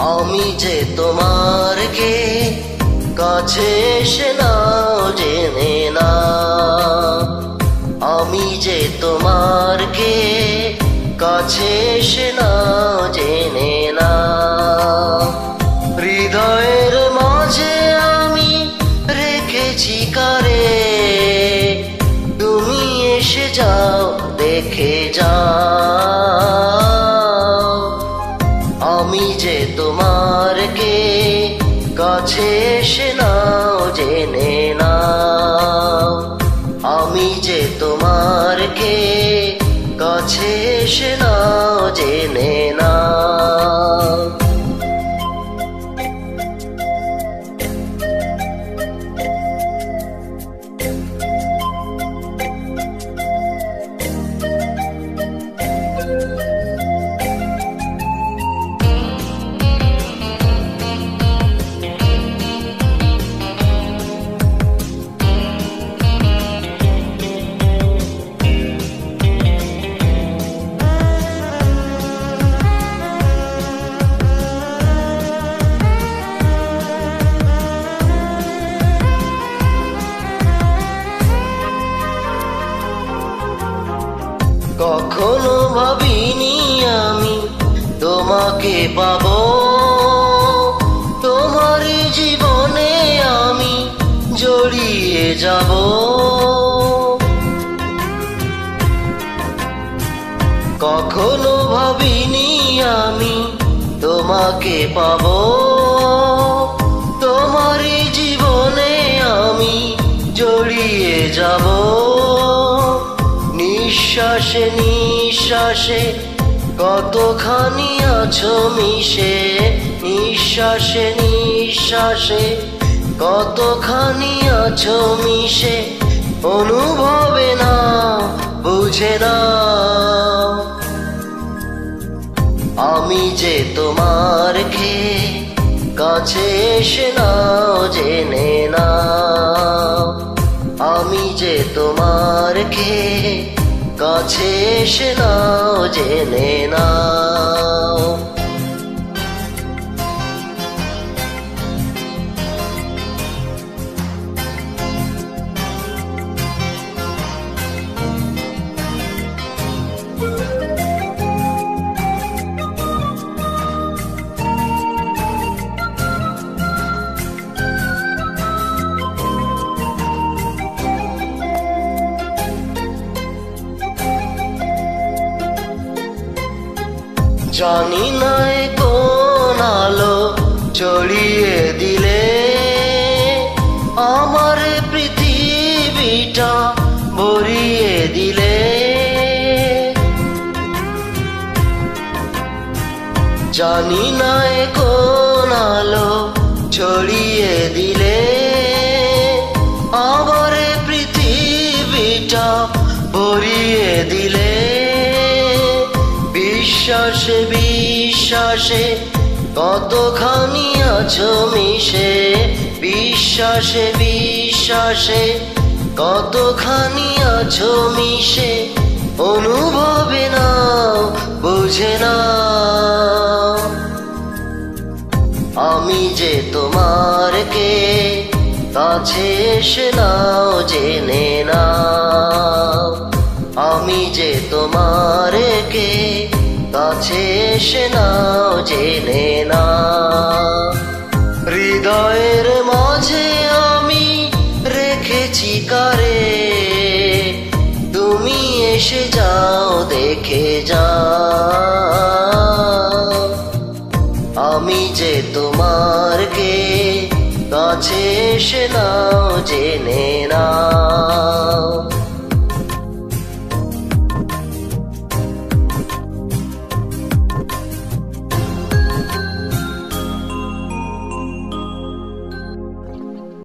আমি যে তোমার কে কাছে এসে নাও, জেনে না আমি যে তোমার কে কাছে এসে নাও, জেনে না হৃদয়ের মাঝে আমি রেখেছি কারে। তুমি এসে যাও, দেখে যাও। আমি যে তোমার কে, কাছে এসে নাও, জেনে নাও। আমি যে তোমার কে, কাছে এসে নাও, জেনে নাও। কখনো ভাবিনি আমি তোমাকে পাব। তোমার জীবনে আমি জড়িয়ে যাব। কখনো ভাবিনি আমি তোমাকে পাব। তোমার জীবনে আমি জড়িয়ে যাব। নিঃশ্বাসে নিঃশ্বাসে কতখানি আছো মিশে? নিঃশ্বাসে নিঃশ্বাসে কতখানি আছো মিশে? অনুভবে না, বুঝে না। আমি যে তোমার কে কাছে এসে নাও, জেনে না আমি যে তোমার কে নাও জেনে নাও। জানি নাই কোন আলো চড়িয়ে দিলে। আমার পৃথিবীটা ভরিয়ে দিলে। জানি নাই কোন আলো ছড়িয়ে দিলে। বিশ্বাসে বিশ্বাসে কতখানি আছো মিশে? বিশ্বাসে বিশ্বাসে কতখানি আছো মিশে? অনুভবে না বুঝে না আমি যে তোমার কে, কাছে এসে নাও, জেনে নাও। আমি যে তোমার কে কাছে এসে নাও, জেনে না হৃদয়ের মাঝে আমি রেখেছি কারে। তুমি এসে যাও, দেখে যাও। আমি যে তোমার কে, কাছে এসে নাও, জেনে না